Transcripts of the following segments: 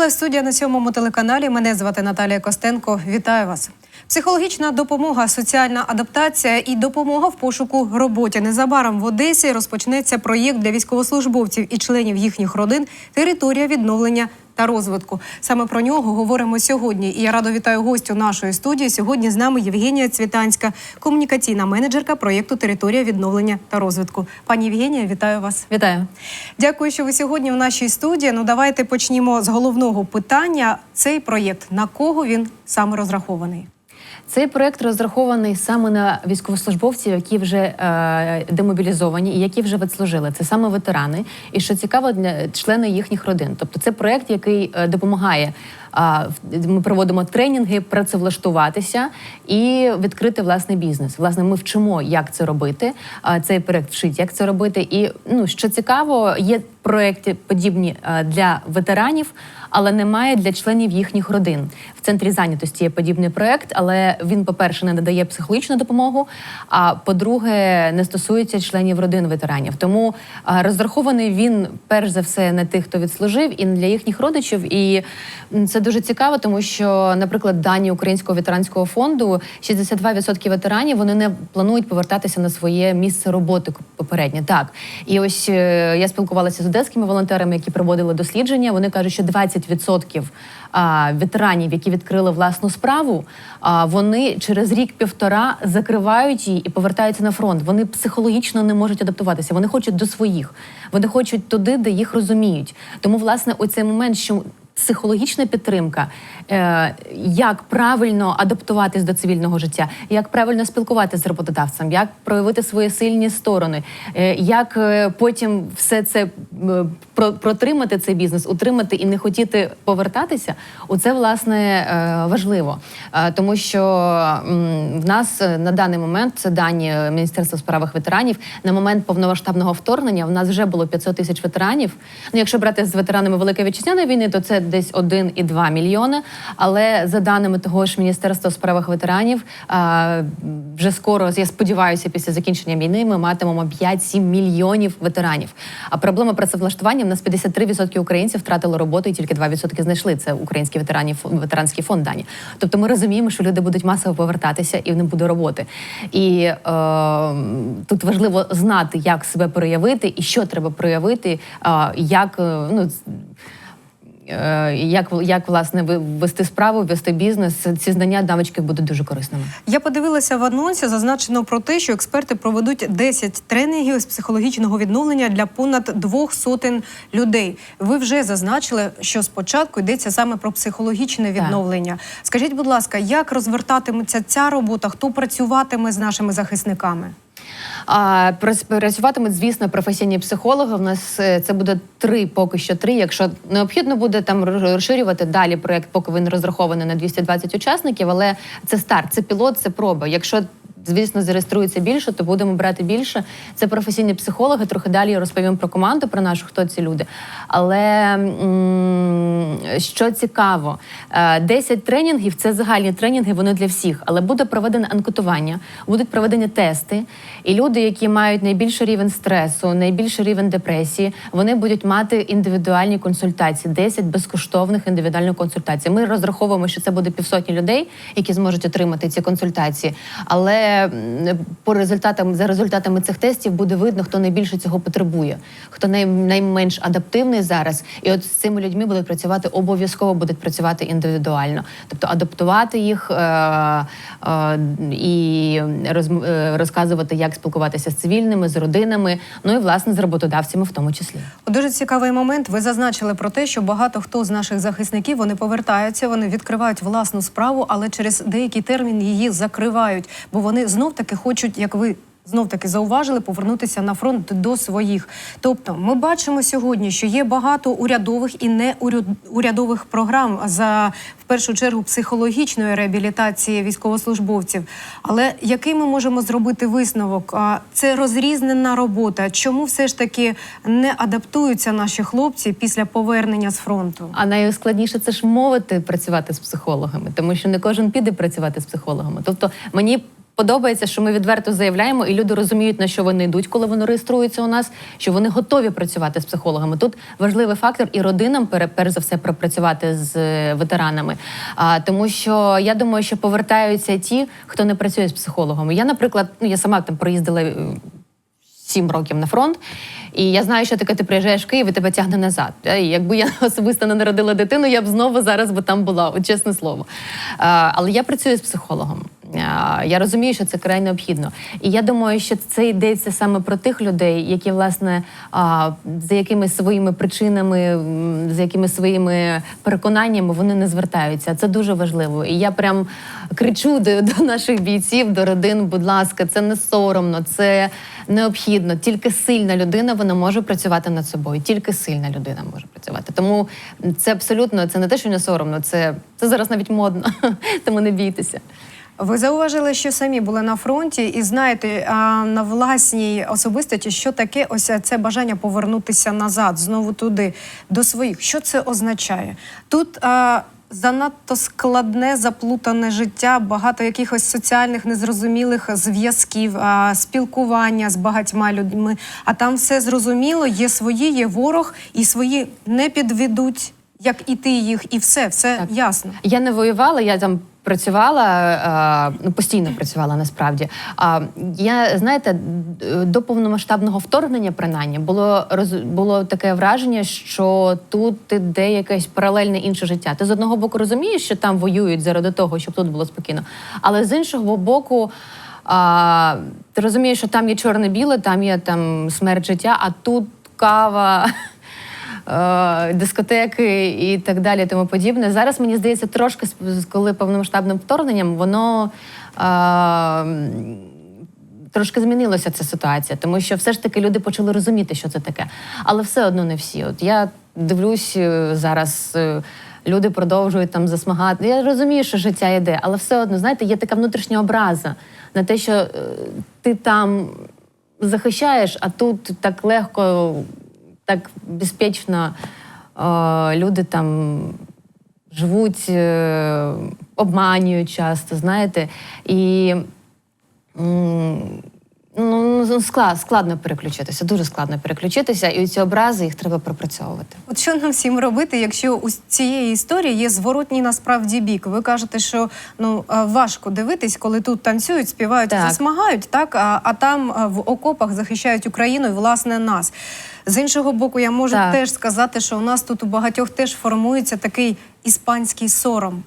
Це студія на сьомому телеканалі. Мене звати Наталія Костенко. Вітаю вас. Психологічна допомога, соціальна адаптація і допомога в пошуку роботі. Незабаром в Одесі розпочнеться проєкт для військовослужбовців і членів їхніх родин Територія відновлення та розвитку. Саме про нього говоримо сьогодні. І я радо вітаю гостю нашої студії. Сьогодні з нами Євгенія Цвітанська, комунікаційна менеджерка проєкту Територія відновлення та розвитку. Пані Євгенія, вітаю вас. Вітаю. Дякую, що ви сьогодні в нашій студії. Ну давайте почнімо з головного питання. Цей проєкт на кого він саме розрахований? Цей проект розрахований саме на військовослужбовців, які вже е, демобілізовані і які вже відслужили. Це саме ветерани. І що цікаво для члени їхніх родин. Тобто, це проект, який е, допомагає. Ми проводимо тренінги, працевлаштуватися і відкрити власний бізнес. Власне, ми вчимо, як це робити. Цей проект вчить, як це робити. І ну що цікаво, є проекти подібні для ветеранів, але немає для членів їхніх родин. В центрі зайнятості є подібний проект, але він, по-перше, не надає психологічну допомогу. А по-друге, не стосується членів родин ветеранів. Тому розрахований він перш за все на тих, хто відслужив, і для їхніх родичів. І м, дуже цікаво, тому що, наприклад, дані Українського ветеранського фонду 62% ветеранів вони не планують повертатися на своє місце роботи попереднє. Так і ось е, я спілкувалася з одеськими волонтерами, які проводили дослідження. Вони кажуть, що 20% ветеранів, які відкрили власну справу, вони через рік-півтора закривають її і повертаються на фронт. Вони психологічно не можуть адаптуватися. Вони хочуть до своїх, вони хочуть туди, де їх розуміють. Тому, власне, у цей момент, що Психологічна підтримка, е, як правильно адаптуватись до цивільного життя, як правильно спілкуватися з роботодавцем, як проявити свої сильні сторони, е, як е, потім все це протримати цей бізнес, утримати і не хотіти повертатися. Оце власне е, важливо, тому що в нас на даний момент це дані Міністерства у справах ветеранів. На момент повномасштабного вторгнення в нас вже було 500 тисяч ветеранів. Ну, якщо брати з ветеранами Великої вітчизняної війни, то це десь 1,2 мільйони. Але за даними того ж Міністерства у справах ветеранів, вже скоро, я сподіваюся, після закінчення війни ми матимемо 5-7 мільйонів ветеранів. А проблема працевлаштування в нас 53% українців втратили роботу, і тільки 2% знайшли. Це український ветеранів ветеранський фонд дані. Тобто ми розуміємо, що люди будуть масово повертатися і не буде роботи. І е, тут важливо знати, як себе проявити і що треба проявити, е, як ну. Е, Як, як власне вести справу, вести бізнес, ці знання, навички будуть дуже корисними. Я подивилася в анонсі, зазначено про те, що експерти проведуть 10 тренінгів з психологічного відновлення для понад двох сотень людей. Ви вже зазначили, що спочатку йдеться саме про психологічне Так. відновлення. Скажіть, будь ласка, як розвертатиметься ця робота? Хто працюватиме з нашими захисниками? Працюватимуть, звісно, професійні психологи. У нас е, це буде три, поки що три. Якщо необхідно буде там розширювати далі проект, поки він розрахований на 220 учасників. Але це старт, це пілот, це проба. Якщо Звісно, зареєструється більше, то будемо брати більше. Це професійні психологи. Трохи далі я розповім про команду, про нашу, хто ці люди. Але що цікаво, е, 10 тренінгів це загальні тренінги, вони для всіх. Але буде проведене анкетування, будуть проведені тести. І люди, які мають найбільший рівень стресу, найбільший рівень депресії, вони будуть мати індивідуальні консультації, 10 безкоштовних індивідуальних консультацій. Ми розраховуємо, що це буде півсотні людей, які зможуть отримати ці консультації. Але по результатам за результатами цих тестів буде видно, хто найбільше цього потребує, хто най, найменш адаптивний зараз. І от з цими людьми будуть працювати обов'язково будуть працювати індивідуально, тобто адаптувати їх е, е, і розм- е, розказувати, як спілкуватися з цивільними, з родинами, ну і власне з роботодавцями в тому числі. Дуже цікавий момент. Ви зазначили про те, що багато хто з наших захисників вони повертаються, вони відкривають власну справу, але через деякий термін її закривають, бо вони знов таки хочуть, як ви. Знов таки зауважили повернутися на фронт до своїх. Тобто, ми бачимо сьогодні, що є багато урядових і неурядових програм за в першу чергу психологічної реабілітації військовослужбовців. Але який ми можемо зробити висновок? Це розрізнена робота. Чому все ж таки не адаптуються наші хлопці після повернення з фронту? А найскладніше це ж мовити працювати з психологами, тому що не кожен піде працювати з психологами. Тобто мені подобається, що ми відверто заявляємо, і люди розуміють, на що вони йдуть, коли вони реєструються у нас, що вони готові працювати з психологами. Тут важливий фактор і родинам перш за все пропрацювати з е, ветеранами. А, тому що я думаю, що повертаються ті, хто не працює з психологами. Я, наприклад, ну я сама там проїздила. Е, Сім років на фронт, і я знаю, що таке ти приїжджаєш в Київ і тебе тягне назад. І якби я особисто не народила дитину, я б знову зараз би там була, от чесне слово. Але я працюю з психологом. Я розумію, що це край необхідно. І я думаю, що це йдеться саме про тих людей, які власне за якимись своїми причинами, за якимись своїми переконаннями вони не звертаються. Це дуже важливо. І я прям кричу до, до наших бійців, до родин, будь ласка, це не соромно, це необхідно. Тільки сильна людина вона може працювати над собою. Тільки сильна людина може працювати. Тому це абсолютно це не те, що не соромно, це, це зараз навіть модно. Тому не бійтеся. Ви зауважили, що самі були на фронті, і знаєте на власній особистості, що таке ось це бажання повернутися назад, знову туди, до своїх. Що це означає? Тут занадто складне, заплутане життя, багато якихось соціальних незрозумілих зв'язків, спілкування з багатьма людьми. А там все зрозуміло, є свої, є ворог, і свої не підведуть, як і ти їх, і все, все Так. ясно. Я не воювала, я там працювала, е, ну постійно працювала насправді. А я знаєте, до повномасштабного вторгнення, принаймні, було роз було таке враження, що тут іде якесь паралельне інше життя. Ти з одного боку розумієш, що там воюють заради того, щоб тут було спокійно, але з іншого боку. А, ти розумієш, що там є чорне-біле, там є там смерть життя, а тут кава, дискотеки і так далі, тому подібне. Зараз мені здається, трошки з- коли повномасштабним вторгненням, воно. е, Трошки змінилася ця ситуація, тому що все ж таки люди почали розуміти, що це таке. Але все одно не всі. От я дивлюсь е, зараз, е, люди продовжують там засмагати. Я розумію, що життя йде, але все одно, знаєте, є така внутрішня образа на те, що е, ти там захищаєш, а тут так легко, так безпечно е, люди там живуть, е, обманюють часто, знаєте. І ну, ну, склад, складно переключитися, дуже складно переключитися, і ці образи їх треба пропрацьовувати. От що нам всім робити, якщо у цієї історії є зворотній насправді бік? Ви кажете, що ну важко дивитись, коли тут танцюють, співають, Так. засмагають, так а, а там в окопах захищають Україну і власне нас. З іншого боку, я можу Так. теж сказати, що у нас тут у багатьох теж формується такий іспанський сором.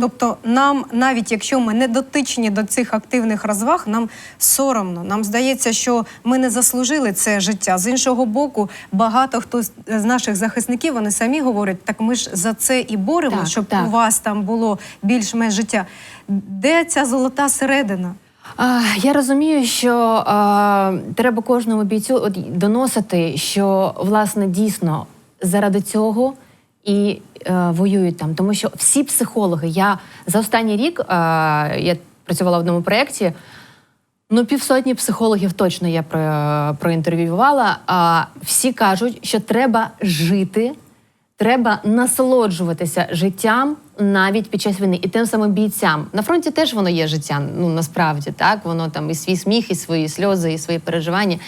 Тобто, нам, навіть якщо ми не дотичні до цих активних розваг, нам соромно. Нам здається, що ми не заслужили це життя. З іншого боку, багато хто з з наших захисників вони самі говорять, так ми ж за це і боремо, Так, щоб так. у вас там було більш-менш життя. Де ця золота середина? Я розумію, що а, треба кожному бійцю доносити, що власне дійсно заради цього і е, воюють там. Тому що всі психологи, я за останній рік е, я працювала в одному проєкті. Ну, півсотні психологів точно я про, проінтерв'ювала. А всі кажуть, що треба жити, треба насолоджуватися життям навіть під час війни і тим самим бійцям. На фронті теж воно є життя. Ну насправді так воно там і свій сміх, і свої сльози, і свої переживання.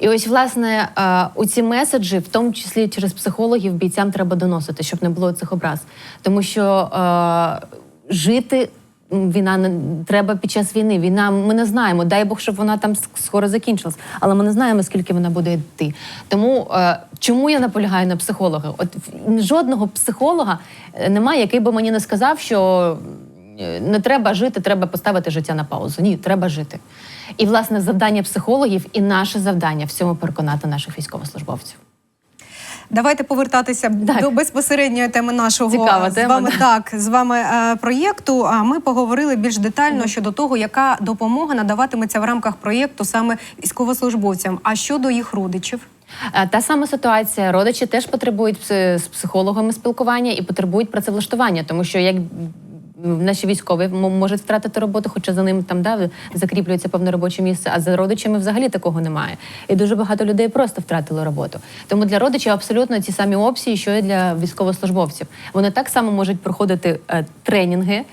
І ось, власне, е, у ці меседжі, в тому числі через психологів, бійцям треба доносити, щоб не було цих образ. Тому що е, жити війна не треба під час війни. Війна ми не знаємо. Дай Бог, щоб вона там скоро закінчилась, але ми не знаємо, скільки вона буде йти. Тому е, чому я наполягаю на психологах? От жодного психолога е, немає, який би мені не сказав, що е, не треба жити, треба поставити життя на паузу. Ні, треба жити. І власне завдання психологів і наше завдання в цьому переконати наших військовослужбовців. Давайте повертатися Так. до безпосередньої теми нашого Цікава з тема, вами да. так з вами е, проєкту. А ми поговорили більш детально щодо того, яка допомога надаватиметься в рамках проєкту саме військовослужбовцям. А щодо їх родичів, Е, Та сама ситуація. Родичі теж потребують з психологами спілкування і потребують працевлаштування, тому що як наші військові можуть втратити роботу, хоча за ним там да, закріплюється певне робоче місце, а за родичами взагалі такого немає. І дуже багато людей просто втратили роботу. Тому для родичів абсолютно ті самі опції, що і для військовослужбовців. Вони так само можуть проходити е, тренінги.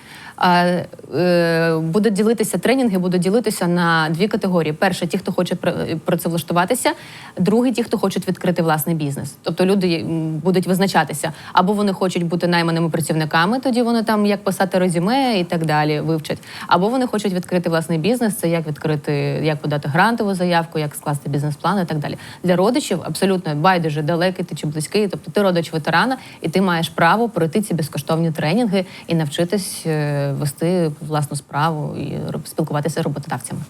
Е, будуть ділитися тренінги, будуть ділитися на дві категорії: перше, ті, хто хоче пр- працевлаштуватися, другий, ті, хто хочуть відкрити власний бізнес. Тобто люди будуть визначатися, або вони хочуть бути найманими працівниками, тоді вони там як писати резюме і так далі вивчать, або вони хочуть відкрити власний бізнес, це як відкрити, як подати грантову заявку, як скласти бізнес-план і так далі. Для родичів абсолютно байдуже далекий ти чи близький. Тобто ти родич ветерана, і ти маєш право пройти ці безкоштовні тренінги і навчитись е, вести власну справу і спілкуватися з роботодавцями.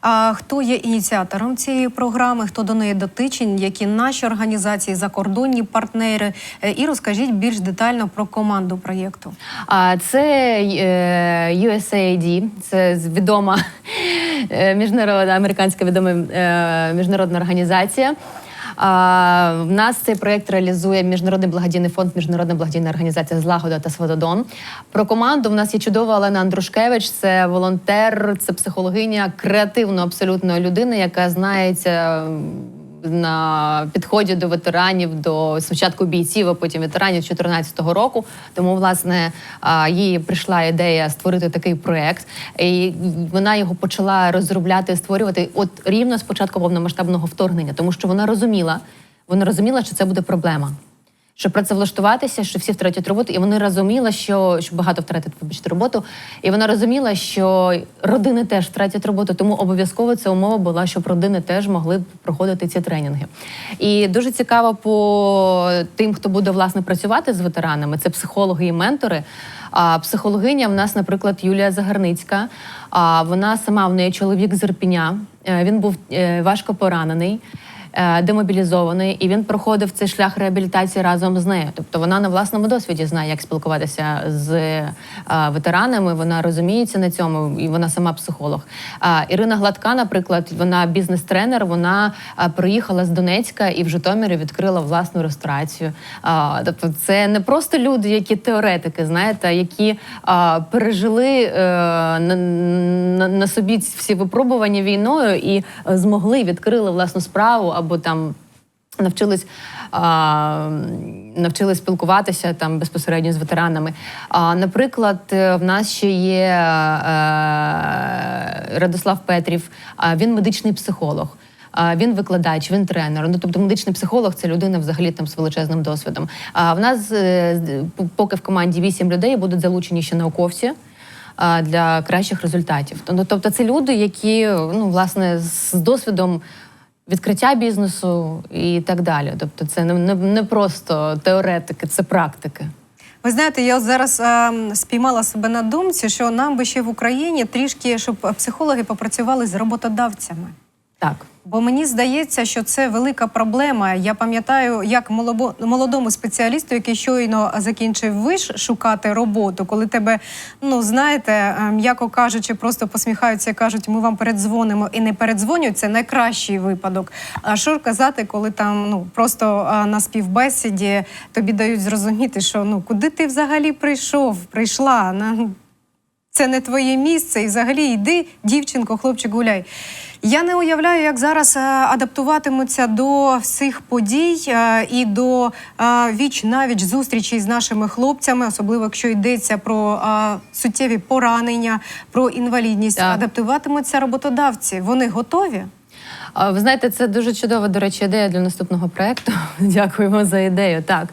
А хто є ініціатором цієї програми? Хто до неї дотичен? Які наші організації, закордонні партнери? Е, І розкажіть більш детально про команду проєкту. А це е, USAID, це відома е, міжнародна американська відома міжнародна організація. В нас цей проєкт реалізує Міжнародний благодійний фонд, Міжнародна благодійна організація Злагода та Свододон. Про команду в нас є чудова Олена Андрушкевич. Це волонтер, це психологиня, креативна абсолютно людина, яка знається на підході до ветеранів, до спочатку бійців, а потім ветеранів 2014 року. Тому, власне, їй прийшла ідея створити такий проект, і вона його почала розробляти, створювати от рівно з початку повномасштабного вторгнення, тому що вона розуміла, вона розуміла, що це буде проблема. Що працевлаштуватися, що всі втратять роботу, і вони розуміли, що, що багато втратять вибачте, роботу. І вона розуміла, що родини теж втратять роботу, тому обов'язково ця умова була, щоб родини теж могли проходити ці тренінги. І дуже цікаво по тим, хто буде власне працювати з ветеранами, це психологи і ментори. А психологиня в нас, наприклад, Юлія Загарницька. А вона сама в неї чоловік з Ірпіня. Е, Він був е, важко поранений демобілізований, і він проходив цей шлях реабілітації разом з нею. Тобто вона на власному досвіді знає, як спілкуватися з е, ветеранами. Вона розуміється на цьому, і вона сама психолог. Ірина Гладка, наприклад, вона бізнес-тренер. Вона е, приїхала з Донецька і в Житомирі відкрила власну ресторацію. Тобто, це не просто люди, які теоретики, знаєте, які пережили е, на, собі всі випробування війною і е, змогли відкрили власну справу або там. Навчились, а, навчились спілкуватися там безпосередньо з ветеранами. А, наприклад, е, в нас ще є е, Радослав Петрів, а, він медичний психолог. Він викладач, він тренер. Ну тобто медичний психолог це людина взагалі там з величезним досвідом. А в нас е, поки в команді вісім людей будуть залучені ще науковці для кращих результатів. Ну, тобто, це люди, які ну власне з досвідом. Відкриття бізнесу і так далі. Тобто, це не, не, не просто теоретики, це практики. Ви знаєте, я зараз е, спіймала себе на думці, що нам би ще в Україні трішки, щоб психологи попрацювали з роботодавцями. Так. Бо мені здається, що це велика проблема. Я пам'ятаю, як молодому спеціалісту, який щойно закінчив виш шукати роботу, коли тебе, ну знаєте, е, м'яко кажучи, просто посміхаються кажуть, ми вам передзвонимо і не передзвонюють. Це найкращий випадок. А що казати, коли там ну просто е, на співбесіді тобі дають зрозуміти, що ну куди ти взагалі прийшов, прийшла це не твоє місце, і взагалі йди, дівчинко, хлопчик, гуляй. Я не уявляю, як зараз е, адаптуватимуться до всіх подій е, і до е, віч навіч зустрічей з нашими хлопцями, особливо якщо йдеться про суттєві поранення, про інвалідність. Так. Адаптуватимуться роботодавці. Вони готові? Ви знаєте, це дуже чудова, до речі, ідея для наступного проекту. Дякуємо за ідею. Так.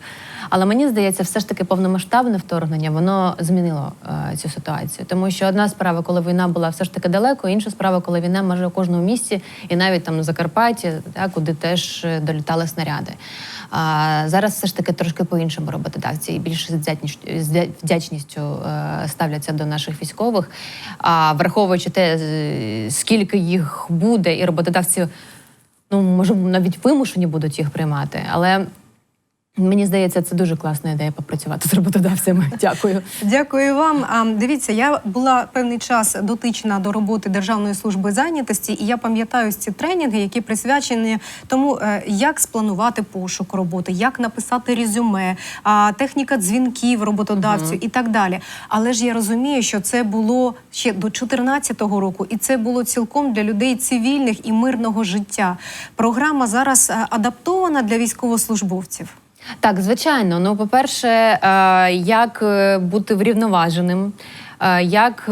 Але мені здається, все ж таки повномасштабне вторгнення воно змінило е, цю ситуацію. Тому що одна справа, коли війна була все ж таки далеко, інша справа, коли війна майже у кожному місті, і навіть там на Закарпатті, так, куди теж е, долітали снаряди. А зараз все ж таки трошки по-іншому роботодавці і більше з вдячністю, з вдя- вдячністю е, ставляться до наших військових. А враховуючи те, скільки їх буде, і роботодавці ну може навіть вимушені будуть їх приймати. Але мені здається, це дуже класна ідея попрацювати з роботодавцями. Дякую. Дякую вам. А, Дивіться, я була певний час дотична до роботи Державної служби зайнятості, і я пам'ятаю ці тренінги, які присвячені тому, е, як спланувати пошук роботи, як написати резюме, а, техніка дзвінків роботодавцю і так далі. Але ж я розумію, що це було ще до 2014 року, і це було цілком для людей цивільних і мирного життя. Програма зараз е, адаптована для військовослужбовців. Так, звичайно. Ну, по-перше, е, як е, бути врівноваженим, е, як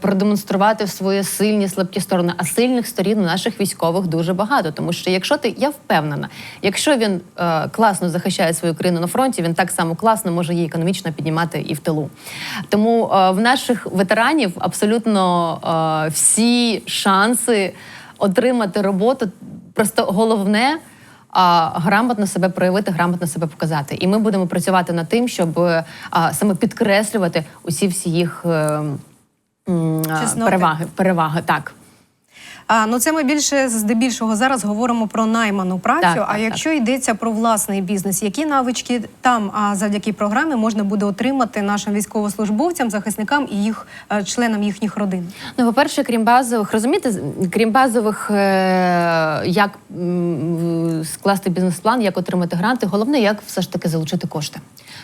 продемонструвати свої сильні слабкі сторони. А сильних сторін у наших військових дуже багато. Тому що якщо ти, я впевнена, якщо він класно захищає свою країну на фронті, він так само класно може її економічно піднімати і в тилу. Тому в наших ветеранів абсолютно всі шанси отримати роботу. Просто головне а, грамотно себе проявити, грамотно себе показати. І ми будемо працювати над тим, щоб а, саме підкреслювати усі всі їх е, Чесноти. переваги. Переваги, так. А, ну це ми більше здебільшого зараз говоримо про найману працю. Так, а так, якщо йдеться про власний бізнес, які навички там а, завдяки програмі можна буде отримати нашим військовослужбовцям, захисникам і їх е, членам їхніх родин? Ну, по-перше, крім базових, розумієте, крім базових, е, як скласти бізнес-план, як отримати гранти, головне, як все ж таки залучити кошти.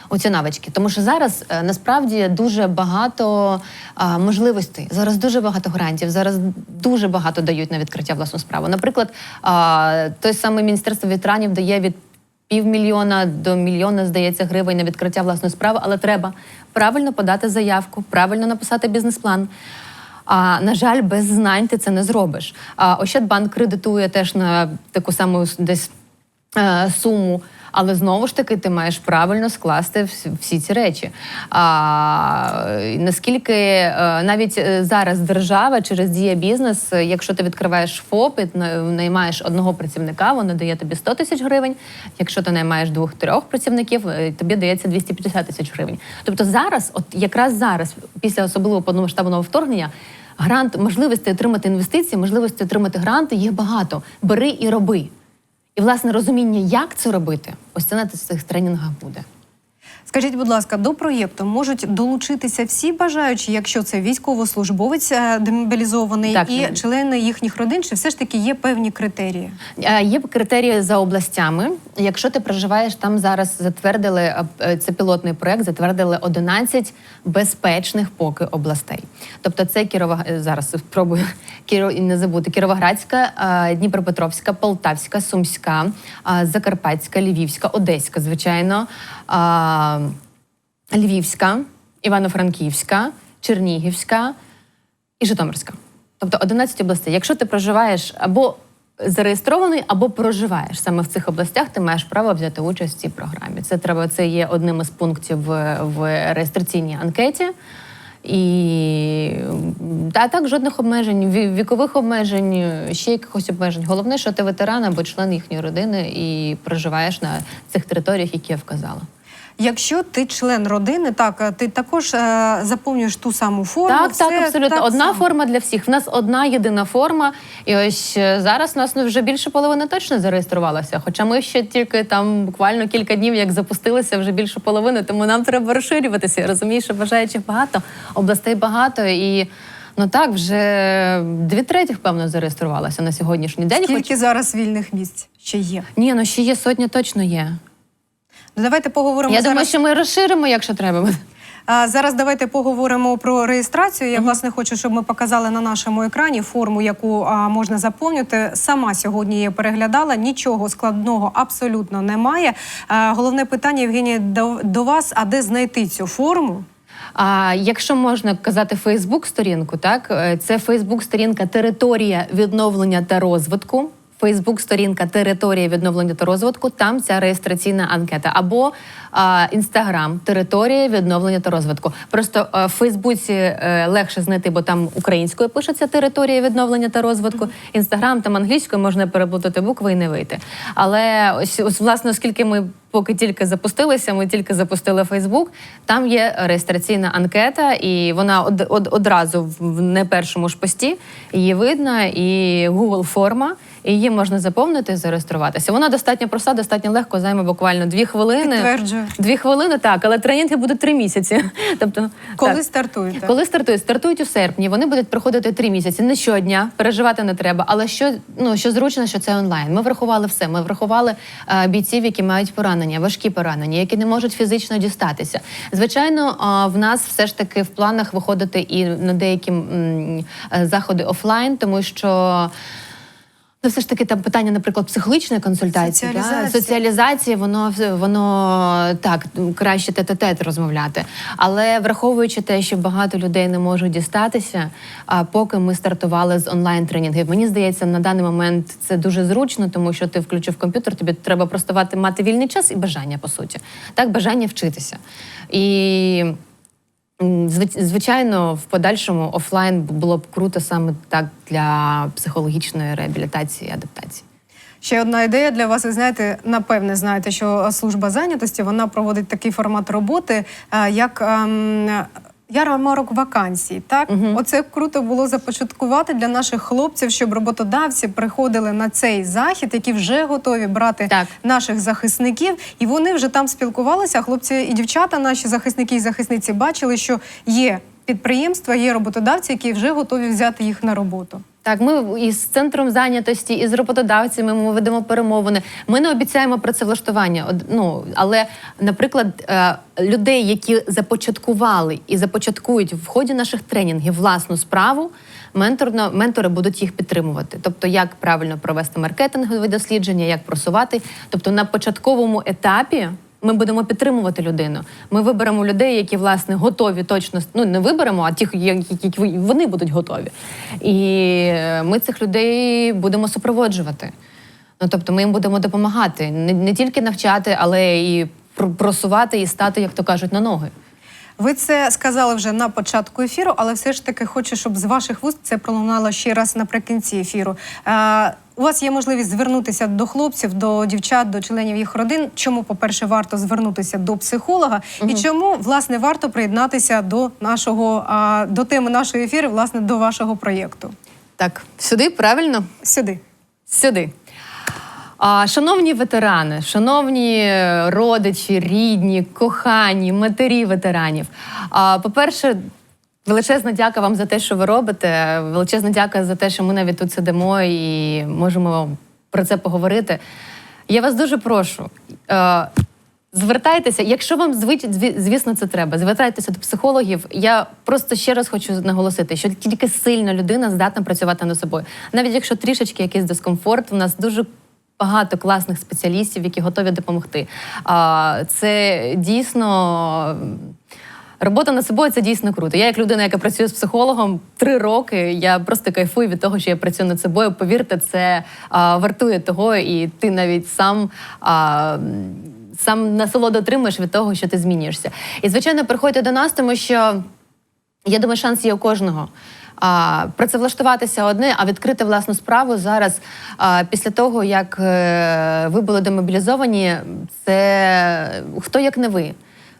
Оці навички. Тому що зараз е, насправді дуже багато а, можливостей. Зараз дуже багато грантів, зараз дуже багато дають на відкриття власну справу. Наприклад, той самий міністерство ветеранів дає від півмільйона до мільйона, здається, гривень на відкриття власної справи, але треба правильно подати заявку, правильно написати бізнес-план. А на жаль, без знань ти це не зробиш. А Ощадбанк кредитує теж на таку саму десь суму. Але знову ж таки ти маєш правильно скласти всі ці речі. А, наскільки е, навіть е, зараз держава через дія бізнес, е, якщо ти відкриваєш ФОП і наймаєш одного працівника, воно дає тобі 100 тисяч гривень. Якщо ти наймаєш двох-трьох працівників, е, тобі дається 250 тисяч гривень. Тобто зараз, от якраз зараз, після особливо повномасштабного вторгнення, грант можливості отримати інвестиції, можливості отримати гранти, їх багато. Бери і роби. І власне розуміння, як це робити, ось це на цих тренінгах буде. Скажіть, будь ласка, до проєкту можуть долучитися всі бажаючі, якщо це військовослужбовець е, демобілізований Так, і ну. члени їхніх родин, чи все ж таки є певні критерії? Е, Є критерії за областями. Якщо ти проживаєш там зараз, затвердили е, це пілотний проект, затвердили 11 безпечних поки областей. Тобто це Кірова зараз спробую Кіро не забути Кіровоградська, Дніпропетровська, Полтавська, Сумська, Закарпатська, Львівська, Одеська, звичайно. Львівська, Івано-Франківська, Чернігівська і Житомирська. Тобто 11 областей. Якщо ти проживаєш або зареєстрований, або проживаєш саме в цих областях, ти маєш право взяти участь в цій програмі. Це треба, це є одним із пунктів в, в реєстраційній анкеті. І та так жодних обмежень, ві- вікових обмежень, ще якихось обмежень. Головне, що ти ветеран або член їхньої родини і проживаєш на цих територіях, які я вказала. Якщо ти член родини, так е, ти також е, заповнюєш ту саму форму. Так, все так, абсолютно. так одна само. форма для всіх. В нас одна єдина форма. І ось е, зараз у нас ну, вже більше половини точно зареєструвалося. Хоча ми ще тільки там буквально кілька днів, як запустилися, вже більше половини, тому нам треба розширюватися. Я розумію, що бажаючих багато, областей багато і. Ну так, вже дві третіх, певно, зареєструвалося на сьогоднішній день. Скільки зараз вільних місць ще є? Ні, ну ще є сотня, точно є. Ну, давайте поговоримо Я зараз. думаю, що ми розширимо, якщо треба. А зараз давайте поговоримо про реєстрацію. Я власне хочу, щоб ми показали на нашому екрані форму, яку а, можна заповнити. Сама сьогодні її переглядала. Нічого складного абсолютно немає. А, головне питання, Євгенія, до, до вас: а де знайти цю форму? А якщо можна казати Фейсбук-сторінку, так е, це Фейсбук-сторінка Територія відновлення та розвитку. Фейсбук-сторінка Територія відновлення та розвитку. Там ця реєстраційна анкета. Або Інстаграм Територія відновлення та розвитку. Просто в Фейсбуці е, легше знайти, бо там українською пишеться територія відновлення та розвитку. Інстаграм там англійською можна переплутати букви і не вийти. Але ось, ось власне, оскільки ми поки тільки запустилися, ми тільки запустили Фейсбук. Там є реєстраційна анкета, і вона од, од, одразу в не першому ж пості її видно, і Google форма. І її можна заповнити і зареєструватися. Вона достатньо проста, достатньо легко, займе буквально дві хвилини. Підтверджую. Дві хвилини, так, але тренінги будуть три місяці. Тобто, Коли так. стартуєте? Коли стартують? Стартують у серпні. Вони будуть проходити три місяці. Не щодня, переживати не треба. Але що, ну, що зручно, що це онлайн. Ми врахували все. Ми врахували е, бійців, які мають поранення, важкі поранення, які не можуть фізично дістатися. Звичайно, в нас все ж таки в планах виходити і на деякі е, заходи офлайн, тому що. Ну, все ж таки там питання, наприклад, психологічної консультації, Соціалізація. Да? соціалізації, воно воно так краще тет-а-тет розмовляти. Але враховуючи те, що багато людей не можуть дістатися, а поки ми стартували з онлайн тренінгів, мені здається, на даний момент це дуже зручно, тому що ти включив комп'ютер, тобі треба просто мати- вільний час і бажання, по суті, так бажання вчитися. І Звичайно, в подальшому офлайн було б круто саме так для психологічної реабілітації і адаптації. Ще одна ідея для вас. Ви знаєте, напевне, знаєте, що служба зайнятості вона проводить такий формат роботи, е, як ем, ярмарок вакансій. Так, оце круто було започаткувати для наших хлопців, щоб роботодавці приходили на цей захід, які вже готові брати Так. наших захисників, і вони вже там спілкувалися. Хлопці і дівчата, наші захисники і захисниці, бачили, що є підприємства, є роботодавці, які вже готові взяти їх на роботу. Так, ми із центром зайнятості, і з роботодавцями ми ведемо перемовини. Ми не обіцяємо працевлаштування. Ну але, наприклад, е, людей, які започаткували і започаткують в ході наших тренінгів власну справу. Менторно ментори будуть їх підтримувати. Тобто, як правильно провести маркетингові дослідження, як просувати. Тобто, на початковому етапі ми будемо підтримувати людину. Ми виберемо людей, які власне готові точно ну не виберемо, а тих, які вони будуть готові. І е, ми цих людей будемо супроводжувати. Ну тобто, ми їм будемо допомагати не, не тільки навчати, але і пр- просувати і стати, як то кажуть, на ноги. Ви це сказали вже на початку ефіру, але все ж таки хочу, щоб з ваших вуст це пролунало ще раз наприкінці ефіру. У вас є можливість звернутися до хлопців, до дівчат, до членів їх родин. Чому, по-перше, варто звернутися до психолога, і чому власне варто приєднатися до нашого до теми нашої ефіру, власне, до вашого проєкту? Так, сюди правильно? Сюди. Сюди. Шановні ветерани, шановні е, родичі, рідні, кохані, матері ветеранів. А, по-перше, величезна дяка вам за те, що ви робите. Величезна дяка за те, що ми навіть тут сидимо і можемо про це поговорити. Я вас дуже прошу. Е, Звертайтеся, якщо вам звич- звісно, це треба. Звертайтеся до психологів. Я просто ще раз хочу наголосити, що тільки сильна людина здатна працювати над собою. Навіть якщо трішечки якийсь дискомфорт, у нас дуже багато класних спеціалістів, які готові допомогти. Це дійсно. Робота над собою це дійсно круто. Я, як людина, яка працює з психологом три роки, я просто кайфую від того, що я працюю над собою. Повірте, це а, вартує того, і ти навіть сам. А, Сам насолоду отримуєш від того, що ти змінюєшся. І, звичайно, приходьте до нас, тому що я думаю, шанс є у кожного. А, працевлаштуватися одне, а відкрити власну справу зараз, а, після того, як е, ви були демобілізовані, це хто як не ви.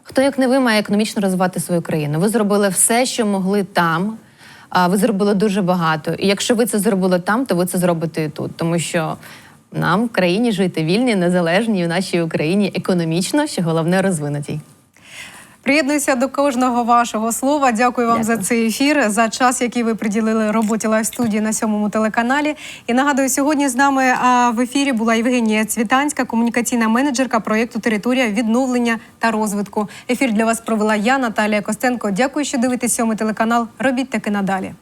Хто як не ви має економічно розвивати свою країну? Ви зробили все, що могли там. А ви зробили дуже багато. І якщо ви це зробили там, то ви це зробите і тут, тому що нам в країні жити вільні, незалежні в нашій Україні економічно, що головне розвинутій. Приєднуюся до кожного вашого слова. Дякую вам Дякую. за цей ефір, за час, який ви приділили роботі лайв студії на сьомому телеканалі. І нагадую, сьогодні з нами в ефірі була Євгенія Цвітанська, комунікаційна менеджерка проєкту Територія відновлення та розвитку. Ефір для вас провела я, Наталія Костенко. Дякую, що дивитесь сьомий телеканал. Робіть таки надалі.